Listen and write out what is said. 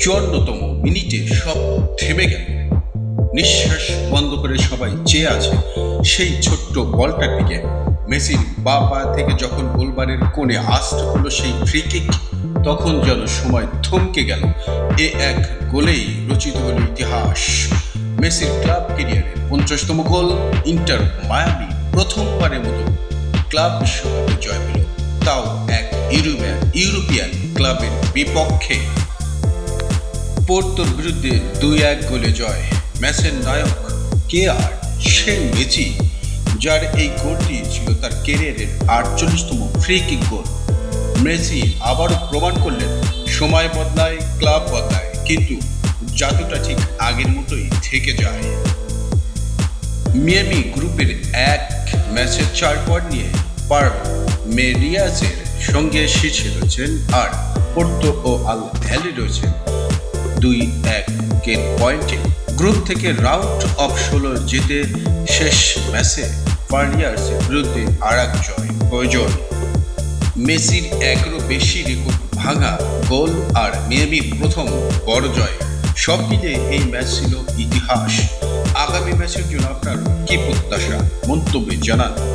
চুয়ান্নতম মিনিটে সব থেমে গেল। নিঃশ্বাস বন্ধ করে সবাই চেয়ে আছে সেই ছোট্ট বলটার দিকে। মেসির বা পা থেকে যখন গোলবারের কোণে আস্ত হলো সেই ফ্রি তখন যেন সময় থমকে গেল। এ এক গোলেই রচিত হলো ইতিহাস। মেসির ক্লাব কেরিয়ারের পঞ্চাশতম গোল, ইন্টার মায়ামি প্রথমবারের মতো ক্লাব বিশ্বকাপে জয় পেল। তাও এক ইউরোপিয়ান ইউরোপিয়ান ক্লাবের বিপক্ষে। পোর্তোর বিরুদ্ধে দুই এক গোলে জয়। ম্যাচের নায়ক কে আর? সে মেচি যার এই গোলটি ছিল তার কেরিয়ারের আটচল্লিশতম ফ্রি কিক গোল মেসি আবারও প্রমাণ করলেন, সময় বদলায়, ক্লাব বদলায়, কিন্তু জাদুটা ঠিক আগের মতোই থেকে যায়। মিয়ামি গ্রুপের এক ম্যাচের চার পয়েন্ট নিয়ে পার মেরিয়াসের সঙ্গে শীর্ষে রয়েছেন আর পোর্তো ও আল ভ্যালি রয়েছেন। দুই একের পয়েন্টে গ্রুপ থেকে রাউন্ড অফ ষোলো জিতে শেষ ম্যাচে ফার্নিয়ার্সের বিরুদ্ধে আর এক জয়। প্রয়োজন। মেসির একেরও বেশি রেকর্ড ভাঙা গোল আর মিয়ামির প্রথম বড় জয়। সব মিলে এই ম্যাচ ছিল ইতিহাস। আগামী ম্যাচের জন্য আপনার কি প্রত্যাশা? মন্তব্যে জানান।